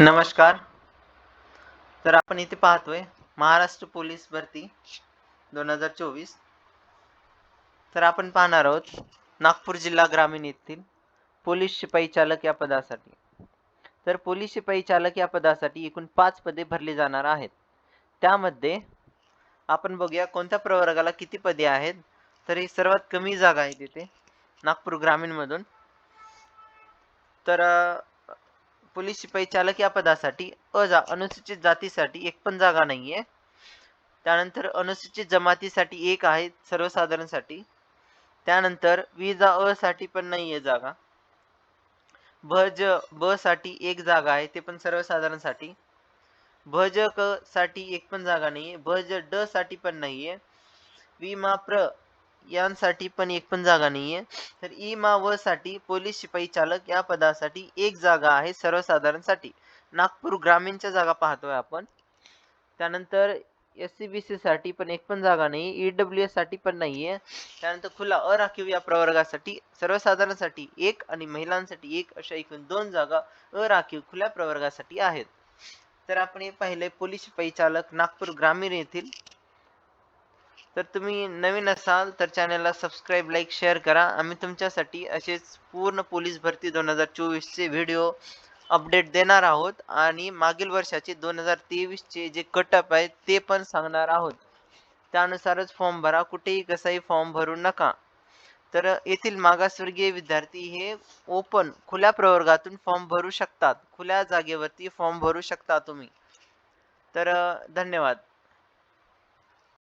नमस्कार. तर आपण इथे पाहतोय महाराष्ट्र पोलीस भरती दोन हजार चोवीस. तर आपण पाहणार आहोत नागपूर जिल्हा ग्रामीण येथील पोलीस शिपाई चालक या पदासाठी. तर पोलीस शिपाई चालक या पदासाठी एकूण पाच पदे भरली जाणार आहेत. त्यामध्ये आपण बघूया कोणत्या प्रवर्गाला किती पदे आहेत. तर ही सर्वात कमी जागा आहे तिथे नागपूर ग्रामीणमधून. तर पोलीस शिपाई चालक या पदासाठी अ जा अनुसूचित जातीसाठी एक पण जागा नाहीये. त्यानंतर अनुसूचित जमातीसाठी एक आहे सर्वसाधारणसाठी. त्यानंतर विजा अ साठी पण नाहीये जागा. भज ब साठी एक जागा आहे ते पण सर्वसाधारणसाठी. भज क साठी एक पण जागा नाहीये. भज ड साठी पण नाहीये. विमा प्र यांसाठी पण एक पण जागा नाहीये. तर ई मा व साठी पोलीस शिपाई चालक या पदासाठी एक जागा आहे सर्वसाधारणसाठी. नागपूर ग्रामीणच्या जागा पाहतोय आपण. त्यानंतर एस सी बी सी साठी पण एक पण जागा नाही ईडब्ल्यू एससाठी पण नाहीये. त्यानंतर खुला अराखीव या प्रवर्गासाठी सर्वसाधारणसाठी एक आणि महिलांसाठी एक अशा एकूण दोन जागा अराखीव खुल्या प्रवर्गासाठी आहेत. तर आपण हे पाहिले पोलीस शिपाई चालक नागपूर ग्रामीण येथील तर तुम्ही नवीन असाल तर चॅनलला सबस्क्राईब लाईक शेअर करा. आम्ही तुमच्यासाठी असेच पूर्ण पोलीस भरती दोन हजार चोवीसचे व्हिडिओ अपडेट देणार आहोत आणि मागील वर्षाचे दोन हजार तेवीसचे जे कटअप आहे ते पण सांगणार आहोत. त्यानुसारच फॉर्म भरा. कुठेही कसाही फॉर्म भरू नका. तर येथील मागासवर्गीय विद्यार्थी हे ओपन खुल्या प्रवर्गातून फॉर्म भरू शकतात. खुल्या जागेवरती फॉर्म भरू शकता तुम्ही. तर धन्यवाद.